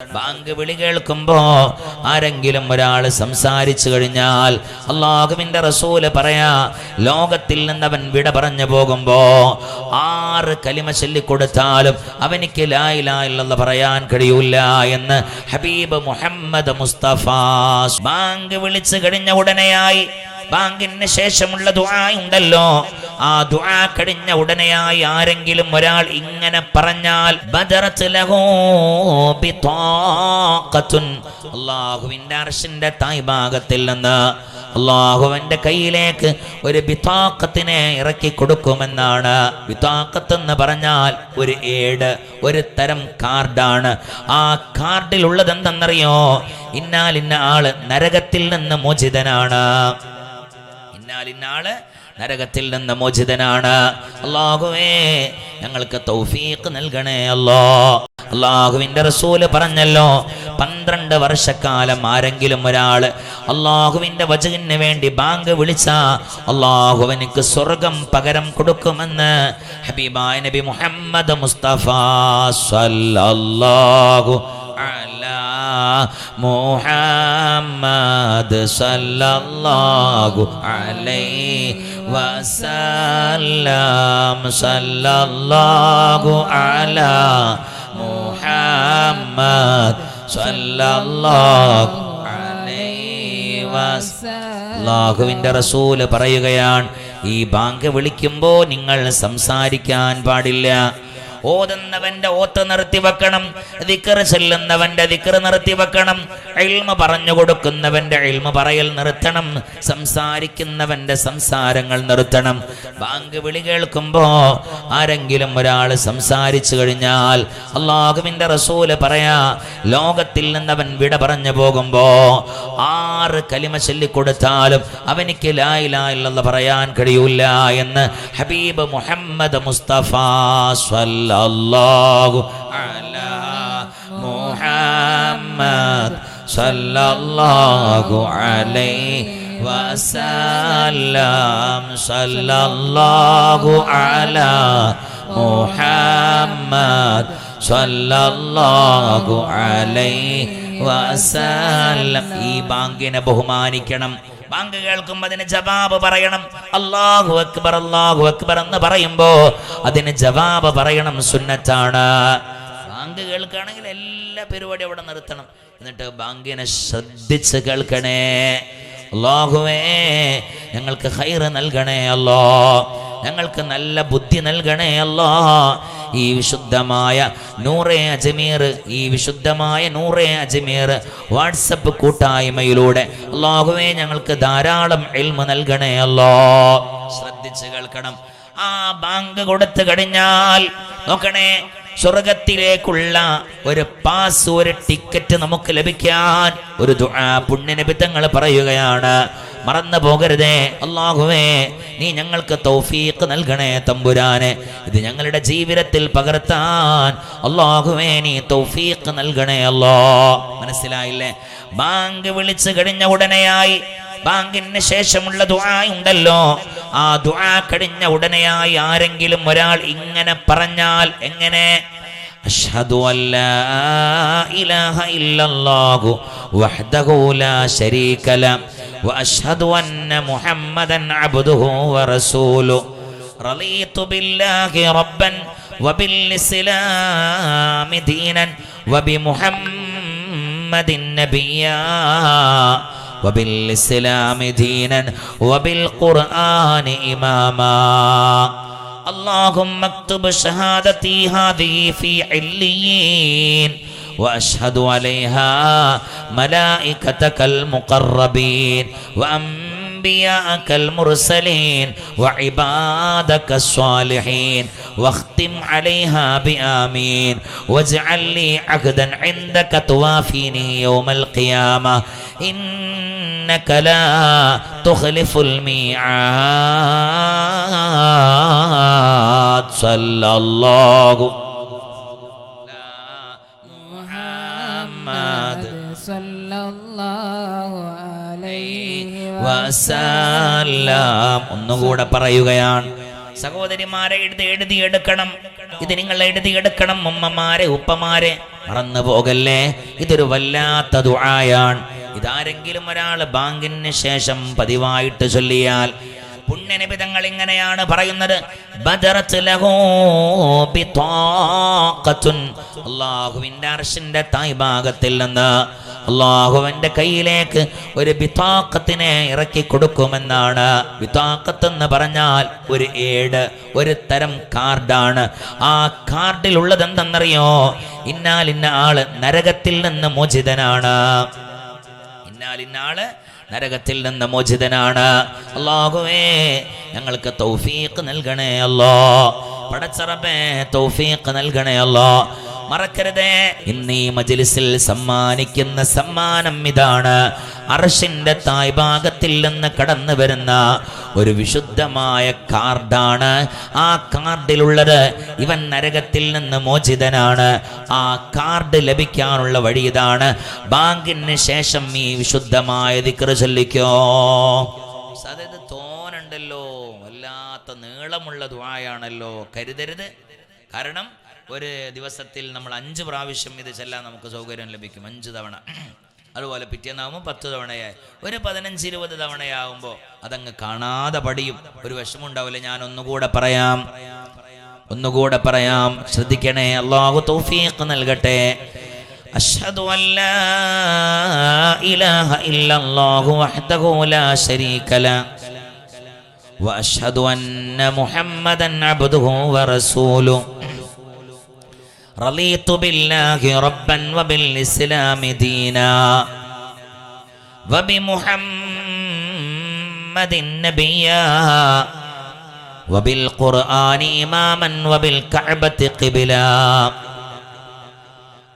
Bank വിളി കേൾക്കുമ്പോ ആരെങ്കിലും ഒരാൾ സംസാരിച്ചു കഴിഞ്ഞാൽ അള്ളാഹുവിന്റെ റസൂൽ പറയാ ലോകത്തിൽ നിന്നവൻ വിട പറഞ്ഞു പോകുമ്പോ ആറ് കലിമ ചൊല്ലിക്കൊടുത്താലും അവനിക്ക് ലായിലായില്ലെന്ന് പറയാൻ കഴിയൂല എന്ന് ഹബീബ് മുഹമ്മദ് മുസ്തഫ ബാങ്ക് വിളിച്ചു കഴിഞ്ഞ ഉടനെയായി ബാങ്കിന് ശേഷമുള്ള ദുആ ഉണ്ടല്ലോ. ആ ദുആ കഴിഞ്ഞ ഉടനെയായി ആരെങ്കിലും ഒരാൾ ഇങ്ങനെ പറഞ്ഞാൽ അള്ളാഹുവിന്റെ ലഹു ബിതാഖത്തുൻ. അല്ലാഹുവിന്റെ അർശിന്റെ തായ് ഭാഗത്തിൽ നിന്ന് അള്ളാഹുവിന്റെ കയ്യിലേക്ക് ഒരു ബിത്താക്കത്തിനെ ഇറക്കി കൊടുക്കുമെന്നാണ്. ബിത്താക്കത്ത് എന്ന് പറഞ്ഞാൽ ഒരു ഏട് ഒരു തരം കാർഡാണ്. ആ കാർഡിലുള്ളത് എന്തെന്നറിയോ? ഇന്നാൽ ഇന്ന ആൾ നരകത്തിൽ നിന്ന് മോചിതനാണ്. ഇന്നാൾ നരകത്തിൽ നിന്ന് മോചിതനാണ്. അള്ളാഹുവേ ഞങ്ങൾക്ക് തൗഫീഖ് നൽകണേ അല്ലോ. അള്ളാഹുവിന്റെ റസൂൽ പറഞ്ഞല്ലോ പന്ത്രണ്ട് വർഷക്കാലം ആരെങ്കിലും ഒരാൾ അള്ളാഹുവിന്റെ വചകിന് വേണ്ടി ബാങ്ക് വിളിച്ച അള്ളാഹുവിനിക്ക് സ്വർഗം പകരം കൊടുക്കുമെന്ന് ഹബീബായ നബി മുഹമ്മദ് മുസ്തഫ സല്ലല്ലാഹു മുഹമ്മദ് സല്ലല്ലാഹു അലൈഹി വസല്ലം. സല്ലല്ലാഹു അലാ മുഹമ്മദ് സല്ലല്ലാഹു അലൈഹി വസല്ലം. റസൂൽ പറയുകയാണ് ഈ ബാങ്ക് വിളിക്കുമ്പോൾ നിങ്ങൾ സംസാരിക്കാൻ പാടില്ല. ഓതുന്നവന്റെ ഓത്ത് നിർത്തി വെക്കണം. ദിക്കറ് ചെല്ലുന്നവന്റെ ദിക്കറ് നിർത്തി വെക്കണം. എൽമ പറഞ്ഞു കൊടുക്കുന്നവന്റെ എൽമ പറയൽ നിർത്തണം. സംസാരിക്കുന്നവന്റെ സംസാരങ്ങൾ നിർത്തണം. ബാങ്ക് വിളി കേൾക്കുമ്പോ ആരെങ്കിലും ഒരാൾ സംസാരിച്ചു കഴിഞ്ഞാൽ അള്ളാഹുവിന്റെ റസൂൽ പറയാ ലോകത്തിൽ നിന്നവൻ വിട പറഞ്ഞു പോകുമ്പോ ആറ് കലിമ ചൊല്ലിക്കൊടുത്താലും അവനിക്ക് ലായിലായില്ലെന്ന് പറയാൻ കഴിയൂല എന്ന് ഹബീബ് മുഹമ്മദ് മുസ്തഫ സല്ലല്ലാഹു അല മുഹമ്മദ് സല്ലല്ലാഹു അലൈഹി വസല്ലം സല്ലല്ലാഹു അലാ മുഹമ്മദ് സല്ലല്ലാഹു അലൈഹി ഈ ബാങ്കിനെ ബഹുമാനിക്കണം. ബാങ്ക് കേൾക്കുമ്പോ അതിന് ജവാബ് പറയണം. അള്ളാഹു അക്ബർ അള്ളാഹു അക്ബർ എന്ന് പറയുമ്പോ അതിന് ജവാബ് പറയണം സുന്നത്താണ്. ബാങ്ക് കേൾക്കുകയാണെങ്കിൽ എല്ലാ പരിപാടി അവിടെ നിർത്തണം. എന്നിട്ട് ബാങ്കിനെ ശ്രദ്ധിച്ച് കേൾക്കണേ. അള്ളാഹുവേ ഞങ്ങൾക്ക് ഹൈറ് നൽകണേ അല്ലോ. ഞങ്ങൾക്ക് നല്ല ബുദ്ധി നൽകണേ അല്ലോ. ഈ വിശുദ്ധമായ നൂറെ അജ്മീർ ഈ വിശുദ്ധമായ നൂറെ അജ്മീർ വാട്സപ്പ് കൂട്ടായ്മയിലൂടെ ലോകമേ ഞങ്ങൾക്ക് ധാരാളം എൽമ നൽകണേ അല്ലോ. ശ്രദ്ധിച്ച് കേൾക്കണം. ആ ബാങ്ക് കൊടുത്തു കഴിഞ്ഞാൽ നോക്കണേ സ്വർഗത്തിലേക്കുള്ള ഒരു പാസ് ഒരു ടിക്കറ്റ് നമുക്ക് ലഭിക്കാൻ ഒരു പുണ്യനിബിത്തങ്ങൾ പറയുകയാണ്. മറന്നു പോകരുതേ. അള്ളാഹുവേ നീ ഞങ്ങൾക്ക് തൗഫീഖ് നൽകണേ തമ്പുരാനെ. ഇത് ഞങ്ങളുടെ ജീവിതത്തിൽ പകർത്താൻ അള്ളാഹുവേ നീ തൗഫീഖ് നൽകണേ അല്ലോ. മനസ്സിലായില്ലേ? ബാങ്ക് വിളിച്ചു കഴിഞ്ഞ ഉടനെയായി ബാങ്കിന് ശേഷമുള്ള ദുആ ഉണ്ടല്ലോ. ആ ദുആ കഴിഞ്ഞ ഉടനെയായി ആരെങ്കിലും ഒരാൾ ഇങ്ങനെ പറഞ്ഞാൽ എങ്ങനെ? അഷ്ഹദു അല്ലാ ഇലാഹ ഇല്ലല്ലാഹു വഹ്ദഹു ലാ ശരീക ല وأشهد أن محمدا عبده ورسوله. رضيت بالله ربا وبالإسلام دينا وبمحمد نبيا وبالإسلام دينا وبالقرآن إماما. اللهم اكتب شهادتي هذه في عليين. وأشهد عليها ملائكتك المقربين وأنبياءك المرسلين وعبادك الصالحين واختم عليها بآمين واجعل لي عهدا عندك توافيني يوم القيامة إنك لا تخلف الميعاد. صلى الله محمد വസല്ലം. ഒന്നുകൂടെ പറയുകയാണ്. സഹോദരിമാരെ എഴുതി എടുക്കണം. ഇത് നിങ്ങൾ എഴുതിയെടുക്കണം ഉമ്മമാരെ ഉപ്പമാരെ. മറന്നു പോകല്ലേ? ഇതൊരു വല്ലാത്ത ദുആയാണ്. ഇതാരെങ്കിലും ഒരാൾ ബാങ്കിന് ശേഷം പതിവായിട്ട് ചൊല്ലിയാൽ പുണ്യനിബിതങ്ങൾ ഇങ്ങനെയാണ് പറയുന്നത്. അള്ളാഹുവിന്റെ അർഷിന്റെ തായ്ഭാഗത്തിൽ നിന്ന് അള്ളാഹുവിന്റെ കയ്യിലേക്ക് ഒരു ബിതാക്കത്തിനെ ഇറക്കി കൊടുക്കുമെന്നാണ്. ബിതാക്കത്ത് എന്ന് പറഞ്ഞാൽ ഒരു ഏട് ഒരു തരം കാർഡാണ്. ആ കാർഡിൽ ഉള്ളത് എന്തെന്നറിയോ ഇന്നാലിന്ന ആൾ നരകത്തിൽ നിന്ന് മോചിതനാണ്. ഇന്നാലിന്നാൾ നരകത്തിൽ നിന്ന് മോചിതനാണ്. അള്ളാഹുവേ ഞങ്ങൾക്ക് തൗഫീഖ് നൽകണേ അല്ലോ. പടച്ചറബേ തൗഫീഖ് നൽകണേ അല്ലോ. മറക്കരുതേ. ഇന്ന് ഈ മജ്ലിസിൽ സമ്മാനിക്കുന്ന സമ്മാനം ഇതാണ്. അർഷിന്റെ തായ് ഭാഗത്തിൽ നിന്ന് കടന്നു വരുന്ന ഒരു വിശുദ്ധമായ കാർഡാണ്. ആ കാർഡിലുള്ളത് ഇവൻ നരകത്തിൽ നിന്ന് മോചിതനാണ്. ആ കാർഡ് ലഭിക്കാനുള്ള വഴി ഇതാണ്. ബാങ്കിന് ശേഷം ഈ വിശുദ്ധമായ ദിക്റ് ചൊല്ലിക്കോ. അതായത് തോനുണ്ടല്ലോ. വല്ലാത്ത നീളമുള്ള ദുആയാണല്ലോ കരുതരുത്. കാരണം ഒരു ദിവസത്തിൽ നമ്മൾ അഞ്ച് പ്രാവശ്യം ഇത് ചെല്ലാൻ നമുക്ക് സൗകര്യം ലഭിക്കും അഞ്ച് തവണ അതുപോലെ പിറ്റേന്നാകുമ്പോൾ പത്ത് തവണയായി ഒരു പതിനഞ്ച് ഇരുപത് തവണയാകുമ്പോൾ അതങ്ങ് കാണാതെ പടിയും ഒരു വിഷമമുണ്ടാവില്ല ഞാൻ ഒന്നുകൂടെ പറയാം ഒന്നുകൂടെ പറയാം ശ്രദ്ധിക്കണേ അള്ളാഹു തൗഫീഖ് നൽകട്ടെ അഷ്ഹദു അൻ ലാ ഇലാഹ ഇല്ലല്ലാഹു വഹ്ദഹു ലാ ശരീക ല واشهد ان محمدا عبده ورسوله رضيت بالله ربا وبالإسلام دينا وبمحمد نبيا وبالقرآن اماما وبالكعبة قبلا.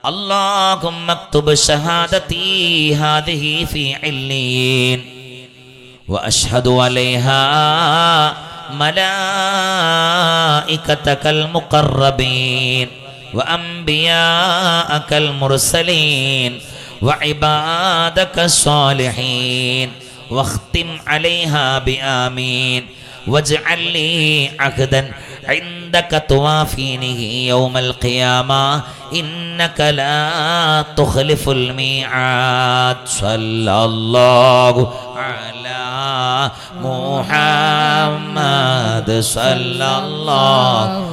اللهم اكتب شهادتي هذه في عليين وأشهد عليها ملائكتك المقربين. وأنبياءك المرسلين وعبادك الصالحين واختم عليها بآمين واجعل لي عهدا عندك توافينه يوم القيامة إنك لا تخلف الميعاد. صلى الله على محمد. صلى الله